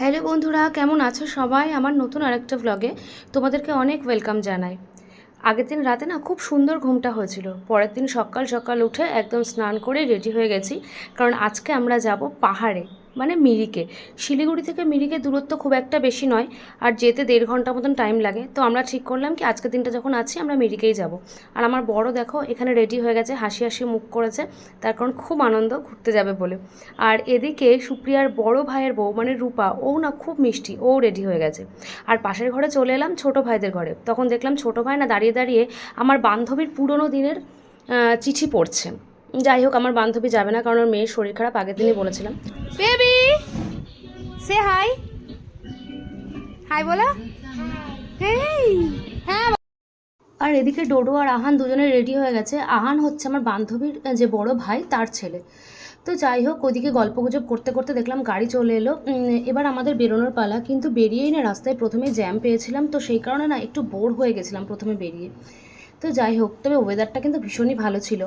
Hello বন্ধুরা, কেমন আছো সবাই? আমার নতুন আরেকটা ভ্লগে তোমাদেরকে অনেক ওয়েলকাম জানাই। আগের দিন রাতে না খুব সুন্দর ঘুমটা হয়েছিল। পরের দিন সকাল সকাল উঠে একদম স্নান করে রেডি হয়ে গেছি। কারণ আজকে আমরা যাব পাহাড়ে। মানে মিরিকে। শিলিগুড়ি থেকে মিরিকে দূরত্ব খুব একটা বেশি নয়, আর যেতে দেড় ঘণ্টা মতন টাইম লাগে। তো আমরা ঠিক করলাম কি, আজকের দিনটা যখন আছি, আমরা মিরিকেই যাব। আর আমার বড় দেখো, এখানে রেডি হয়ে গেছে, হাসি হাসি মুখ করেছে। তার কারণ খুব আনন্দ, ঘুরতে যাবে বলে। আর এদিকে সুপ্রিয়ার বড় ভাইয়ের বউ মানে রূপা, ও না খুব মিষ্টি, ও রেডি হয়ে গেছে। আর পাশের ঘরে চলে এলাম ছোট ভাইদের ঘরে। তখন দেখলাম ছোট ভাই না দাঁড়িয়ে দাঁড়িয়ে আমার বান্ধবীর পুরনো দিনের চিঠি পড়ছে। যাই হোক আমার বান্ধবী যাবে না কারণ ওর মেয়ের শরীর খারাপ আগের দিনই বলেছিলাম। বেবি সে হাই হাই বলো। হ্যাঁ আর এদিকে ডোডো আর আহান দুজনে রেডি হয়ে গেছে। আহান হচ্ছে আমার বান্ধবীর যে বড় ভাই তার ছেলে। তো যাই হোক ওদিকে গল্পগুজব করতে করতে দেখলাম গাড়ি চলে এলো। এবার আমাদের বেরোনোর পালা কিন্তু বেরিয়েই না রাস্তায় প্রথমে জ্যাম পেয়েছিলাম। তো সেই কারণে না একটু বোর হয়ে গেছিলাম প্রথমে বেরিয়ে। তো যাই হোক তবে ওয়েদারটা কিন্তু ভীষণই ভালো ছিল।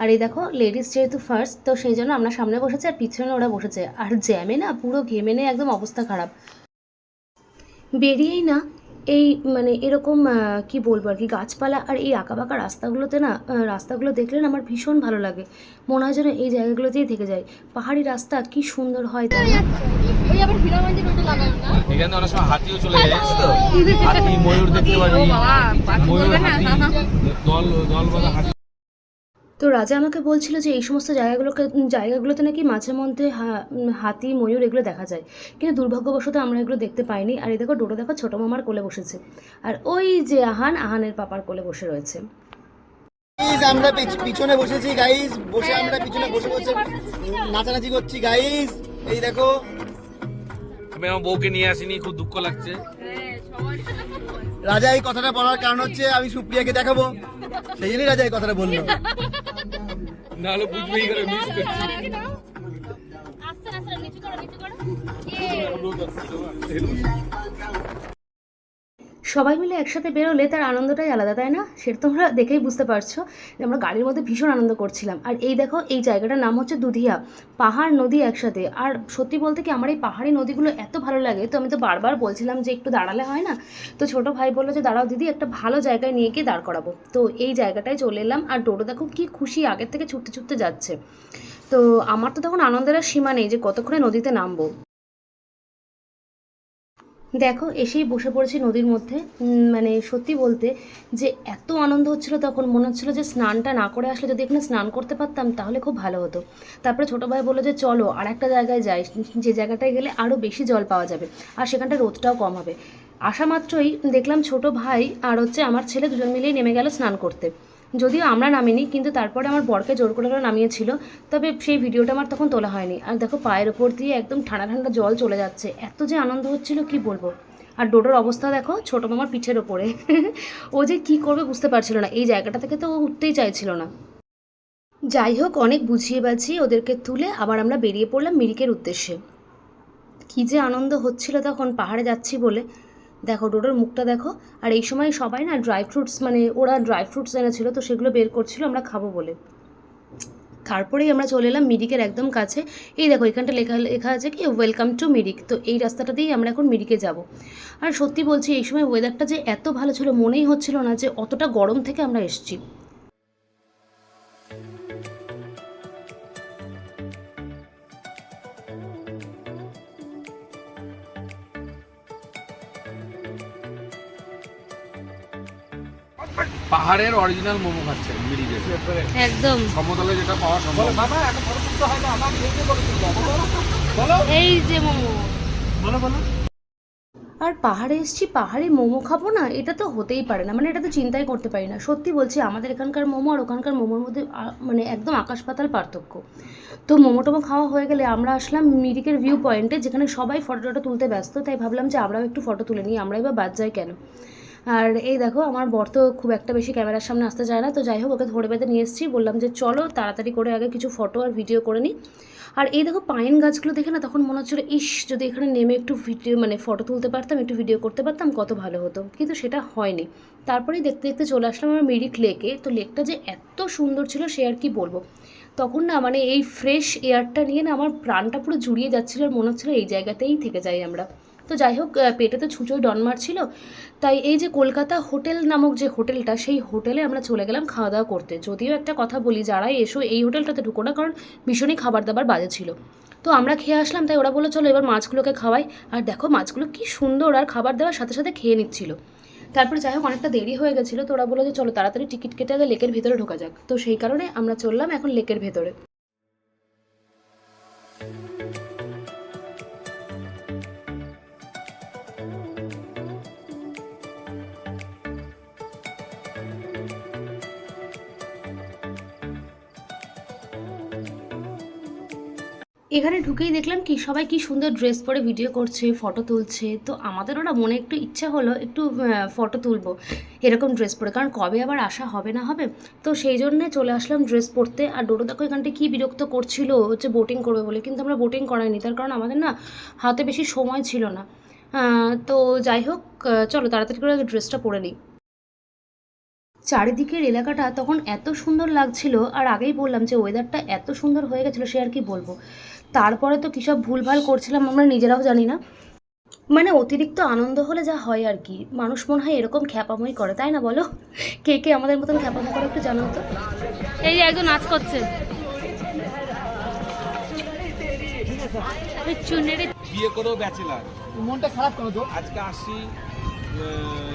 আর এই দেখো লেডিস যেহেতু ফার্স্ট তো সেই জন্য আমরা সামনে বসেছি আর পিছনে ওরা বসেছে। আর জ্যামে না পুরো ঘেমে নিয়ে একদম অবস্থা খারাপ। বেরিয়েই না এই মানে এরকম কি বলব আর কি গাছপালা আর এই আঁকাবাঁকা রাস্তাগুলোতে না রাস্তাগুলো দেখলে না আমার ভীষণ ভালো লাগে। মনে হয় যেন এই জায়গাগুলোতেই থেকে যায়। পাহাড়ি রাস্তা কি সুন্দর হয় তাই না? ওই আবার হীরামন্দির ওটা লাগানো না? এখানে অনেক সময় হাতিও চলে যায় তো? হাতি ময়ূর দেখতে পারবি ময়ূর হাতি দল দল হাতি। তো রাজা আমাকে বলছিল যে এই সমস্ত জায়গাগুলোকে জায়গাগুলোতে নাকি মাঝে মধ্যে হা- হাতি ময়ূর এগুলো দেখা যায়। কিন্তু দুর্ভাগ্যবশত আমরা এগুলো দেখতে পাইনি। আর এই দেখো ডোডো দেখো ছোটো মামার কোলে বসেছে। আর ওই যে আহান আহানের পাপার কোলে বসে রয়েছে। আমরা পিছনে বসেছি গাইজ বসে আমরা পিছনে বসে বসে নাচানাচি করছি গাইজ এই দেখো। আমি আমার বউকে নিয়ে আসিনি খুব দুঃখ লাগছে। রাজা এই কথাটা বলার কারণ হচ্ছে আমি সুপ্রিয়াকে দেখাবো। সেই জন্যই রাজা এই কথাটা বলল। নাহলে বুঝবেই করে মিস করছি। আস্তে আস্তে নিচু করো নিচু করো। সবাই মিলে একসাথে বেরোলে তার আনন্দটাই আলাদা, তাই না? সেটা তোমরা দেখেই বুঝতে পারছ যে আমরা গাড়ির মধ্যে ভীষণ আনন্দ করছিলাম। আর এই দেখো, এই জায়গাটার নাম হচ্ছে দুধিয়া। পাহাড়, নদী একসাথে। আর সত্যি বলতে কি, আমার এই পাহাড়ি নদীগুলো এত ভালো লাগে, তো আমি তো বারবার বলছিলাম যে একটু দাঁড়ালে হয় না? তো ছোট ভাই বলল যে, দাঁড়াও দিদি, একটা ভালো জায়গায় নিয়ে গিয়ে দাঁড় করাবো। তো এই জায়গাটায় চলে এলাম, আর ডোডো দেখো কি খুশি, আগের থেকে ছুটতে ছুটতে যাচ্ছে। তো আমার তো তখন আনন্দের আর সীমা নেই যে কতক্ষণে নদীতে নামবো। দেখো, এসেই বসে পড়েছি নদীর মধ্যে। মানে সত্যি বলতে যে এত আনন্দ হচ্ছিল তখন। মনে হচ্ছিল যে স্নানটা না করে আসলে যদি এখানে স্নান করতে পারতাম, তাহলে খুব ভালো হতো। তারপরে ছোটো ভাই বলল যে, চলো আর একটা জায়গায় যাই। যে জায়গাটায় গেলে আরও বেশি জল পাওয়া যাবে। আর সেখানটা রোদটাও কম হবে। আসা মাত্রই দেখলাম ছোট ভাই আর হচ্ছে আমার ছেলে দুজন মিলেই নেমে গেল স্নান করতে। যদিও আমরা নামিনি, কিন্তু তারপরে আমার বরকে জোর করে ওরা নামিয়েছিল, তবে সেই ভিডিওটা আমার তখন তোলা হয়নি। আর দেখো পায়ের ওপর দিয়ে একদম ঠান্ডা ঠান্ডা জল চলে যাচ্ছে, এত যে আনন্দ হচ্ছিল, কি বলব? আর ডোডোর অবস্থা দেখো, ছোটো মামার পিঠের ওপরে। ও যে কি করবে বুঝতে পারছিল না, এই জায়গাটা থেকে তো ও উঠতেই চাইছিল না। যাই হোক, অনেক বুঝিয়ে বাঝিয়ে ওদেরকে তুলে আবার আমরা বেরিয়ে পড়লাম মিরিকের উদ্দেশ্যে। কী যে আনন্দ হচ্ছিল তখন, পাহাড়ে যাচ্ছি বলে। দেখো, ডোডোর মুখটা দেখো। আর এই সময় সবাই না ড্রাই ফ্রুটস মানে ওরা ড্রাই ফ্রুটস এনেছিল তো সেগুলো বের করছিল, আমরা খাব বলে। তারপরেই আমরা চলে এলাম মিরিকের একদম কাছে। এই দেখো, এখানটা লেখা লেখা আছে কি ওয়েলকাম টু মিরিক তো এই রাস্তাটা দিয়েই আমরা এখন মিরিকে যাব। আর সত্যি বলছি, এই সময় ওয়েদারটা যে এত ভালো ছিল, মনেই হচ্ছিল না যে অতটা গরম থেকে আমরা এসেছি। পাহাড়ের অরিজিনাল মোমো খাচ্ছে মিরিকে একদম। সমতলে যেটা পাওয়া সম্ভব। বাবা একটা ফটো তুলতে হয় না আমার এই যে মোমো। বলো বলো। আর পাহাড়ে এসেছি পাহাড়ে মোমো খাব না এটা তো হতেই পারে না মানে এটা তো চিন্তাই করতে পারি না। সত্যি বলছি আমাদের এখানকার মোমো আর ওখানকার মোমোর মধ্যে মানে একদম আকাশ পাতাল পার্থক্য। তো মোমো টোমো খাওয়া হয়ে গেলে আমরা আসলাম মিরিকের ভিউ পয়েন্টে যেখানে সবাই ফটো টটো তুলতে ব্যস্ত তাই ভাবলাম যে আমরাও একটু ফটো তুলে নিই আমরাই বা বাদ যাই কেন? আর এই দেখো, আমার বর তো খুব একটা বেশি ক্যামেরার সামনে আসতে চায় না, তো যাই হোক, ওকে ধরে বেঁধে নিয়ে এসেছি। বললাম যে চলো, তাড়াতাড়ি করে আগে কিছু ফটো আর ভিডিও করে নিই আর এই দেখো পাইন গাছগুলো দেখে না তখন মনে হচ্ছিল, ইস, যদি এখানে নেমে একটু ভিডিও মানে ফটো তুলতে পারতাম, একটু ভিডিও করতে পারতাম, কত ভালো হতো। কিন্তু সেটা হয়নি। তারপরেই দেখতে দেখতে চলে আসলাম আমার মিরিক লেকে তো লেকটা যে এত সুন্দর ছিল, সে আর কি বলব? তখন না মানে এই ফ্রেশ এয়ারটা নিয়ে না, আমার প্রাণটা পুরো জুড়িয়ে যাচ্ছিল, আর মনে হচ্ছিল এই জায়গাতেই থেকে যাই আমরা। তো যাই হোক পেটে তো ছুঁচোয় ডন মারছিল। তাই এই যে কলকাতা হোটেল নামক যে হোটেলটা, সেই হোটেলে আমরা চলে গেলাম খাওয়া দাওয়া করতে। যদিও একটা কথা বলি যারাই এসো এই হোটেলটাতে ঢুকো না, কারণ ভীষণই খাবার দাবার বাজে ছিল। তো আমরা খেয়ে আসলাম, তাই ওরা বলল, চলো এবার মাছগুলোকে খাওয়াই। আর দেখো, মাছগুলো কি সুন্দর, আর খাবার দেওয়ার সাথে সাথে খেয়ে নিচ্ছিল। তারপরে যাই হোক, অনেকটা দেরি হয়ে গেছিল, তো ওরা বলল যে, চলো তাড়াতাড়ি টিকিট কেটে আগে লেকের ভেতরে ঢোকা যাক। তো সেই কারণে আমরা চললাম এখন লেকের ভেতরে। এখানে ঢুকেই দেখলাম কি, সবাই কি সুন্দর ড্রেস পরে ভিডিও করছে ফটো তুলছে। তো আমাদের ওরা মনে একটু ইচ্ছা হলো একটু ফটো তুলবো, এরকম ড্রেস পরে। কারণ কবে আবার আসা হবে না হবে? তো সেই জন্যে চলে আসলাম ড্রেস পরতে। আর ডোডো দেখো এখানটা কী বিরক্ত করছিল হচ্ছে বোটিং করবে বলে। কিন্তু আমরা বোটিং করাইনি। তার কারণ আমাদের না হাতে বেশি সময় ছিল না। তো যাই হোক চলো তাড়াতাড়ি করে ড্রেসটা পরে নিই। চারিদিকের এলাকাটা তখন এত সুন্দর লাগছিল আর আগেই বললাম যে ওয়েদারটা এত সুন্দর হয়ে গেছিল সে আর কি বলব। তারপরে তো কী সব ভুলভাল করছিলাম আমরা নিজেরাও জানি না। মানে অতিরিক্ত আনন্দ হলে যা হয় আর কি মানুষ মনে হয় এরকম খ্যাপাময় করে তাই না বলো? কে কে আমাদের মতন খ্যাপাময় করে একটু জানো তো। এই যে একজন নাচ করছে। চুনেরে। বিয়ে করেও ব্যাচেলার। মনটা খারাপ কেন তো আজকে আসি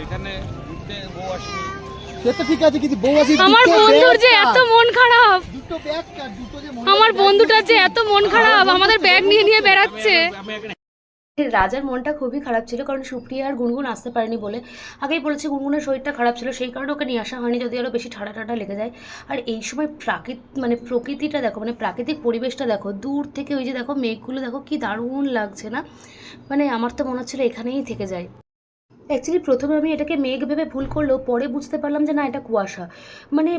এখানে ঘুরতে বউ আসেনি সে তো ঠিক আছে কিন্তু বউ আছে আমার বন্ধুর যে এত মন খারাপ। দুটো ব্যাগ দুটো যে আমার বন্ধুটার যে এত মন খারাপ আমাদের ব্যাগ নিয়ে নিয়ে বেড়াচ্ছে। রাজার মনটা খুবই খারাপ ছিল কারণ সুপ্রিয়া আর গুনগুন আসতে পারেনি বলে আগেই বলেছে গুনগুনের শরীরটা খারাপ ছিল সেই কারণে ওকে নিয়ে আসা হয়নি যদি আরও বেশি ঠাডা ঠাডা লেগে যায়। আর এই সময় প্রাকৃত মানে প্রকৃতিটা দেখো মানে প্রাকৃতিক পরিবেশটা দেখো দূর থেকে ওই যে দেখো মেঘগুলো দেখো কি দারুণ লাগছে না? মানে আমার তো মনে হচ্ছিল এখানেই থেকে যায়। অ্যাকচুয়ালি প্রথমে আমি এটাকে মেঘ ভেবে ভুল করলেও পরে বুঝতে পারলাম যে না এটা কুয়াশা। মানে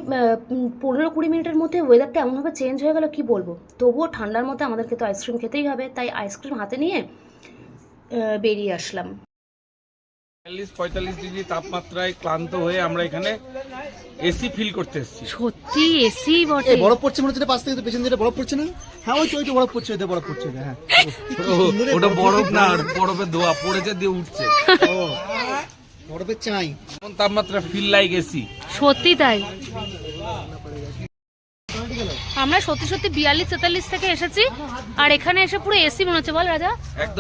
পনেরো কুড়ি মিনিটের মধ্যে ওয়েদারটা এমনভাবে চেঞ্জ হয়ে গেল কি বলব? তবুও ঠান্ডার মধ্যে আমাদেরকে তো আইসক্রিম খেতেই হবে তাই আইসক্রিম হাতে নিয়ে বেরিয়ে আসলাম। চল্লিশ পঁয়তাল্লিশ ডিগ্রি তাপমাত্রায় ক্লান্ত হয়ে আমরা এখানে এসি ফিল করতে এসেছি। সত্যি এসি বটে। বরফ পড়ছে মনে হচ্ছে পাশ থেকে পেছন দিয়ে বরফ পড়ছে না? হ্যাঁ ওই তো ওই তো বরফ পড়ছে ওই তো বরফ পড়ছে হ্যাঁ। ওটা বরফ না আর বরফে ধোয়া পড়েছে দিয়ে উঠছে। ও চাই কোন তাপমাত্রা ফিল লাইক এসি সত্যি তাই। আমরা সত্যি সত্যি বিয়াল্লিশ তেতাল্লিশ থেকে এসেছি আর এখানে এসে পুরো এসি মনে হচ্ছে বল রাজা?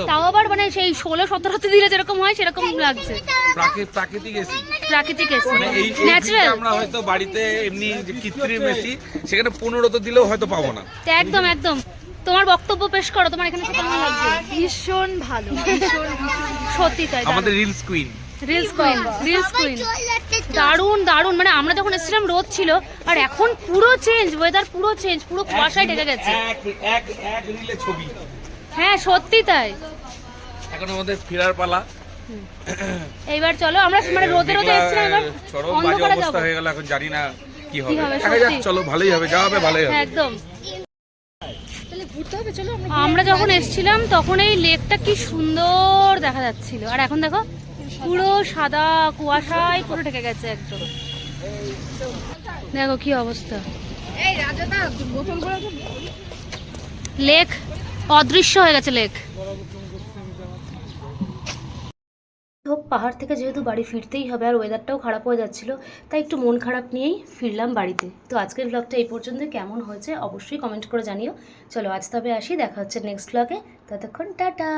তাও আবার মানে সেই ষোলো সতেরোতে দিলে যেরকম হয় সেরকম লাগছে। প্রাকৃতিক এসি প্রাকৃতিক এসি মানে ন্যাচারাল আমরা হয়তো বাড়িতে এমনি কৃত্রিম এসি সেখানে পনেরো তো দিলেও হয়তো পাবো না। একদম একদম। তোমার বক্তব্য পেশ করো তোমার এখানে কেমন লাগছে? ভীষণ ভালো ভীষণ সত্যি তাই আমাদের reels queen reels queen reels queen দারুণ দারুণ। মানে আমরা যখন এসেছিলাম রোদ ছিল আর এখন পুরো চেঞ্জ ওয়েদার পুরো চেঞ্জ পুরো কুয়াশায় ঢেকে গেছে। এক এক এক রিলে ছবি। হ্যাঁ সত্যি তাই। এখন আমাদের ফেরার পালা। এইবার চলো আমরা মানে রোদে রোদে এসেছিলাম এবার চরম বাজে অবস্থা হয়ে গেল এখন জানি না কি হবে। হবে, দেখা যাক চলো ভালোই হবে যা হবে ভালোই হবে। হ্যাঁ, একদম। আমরা যখন এসছিলাম তখন এই লেকটা কি সুন্দর দেখা যাচ্ছিল। আর এখন দেখো পুরো সাদা কুয়াশায় পুরো ঢেকে গেছে একদম। দেখো কি অবস্থা। লেক অদৃশ্য হয়ে গেছে লেক। হোক, পাহাড় থেকে যেহেতু বাড়ি ফিরতেই হবে আর ওয়েদারটাও খারাপ হয়ে যাচ্ছিল, তাই একটু মন খারাপ নিয়েই ফিরলাম বাড়িতে। তো আজকের ব্লগটা এই পর্যন্ত। কেমন হয়েছে অবশ্যই কমেন্ট করে জানিও। চলো আজ তবে আসি, দেখা হচ্ছে নেক্সট ব্লগে ততক্ষণ টাটা!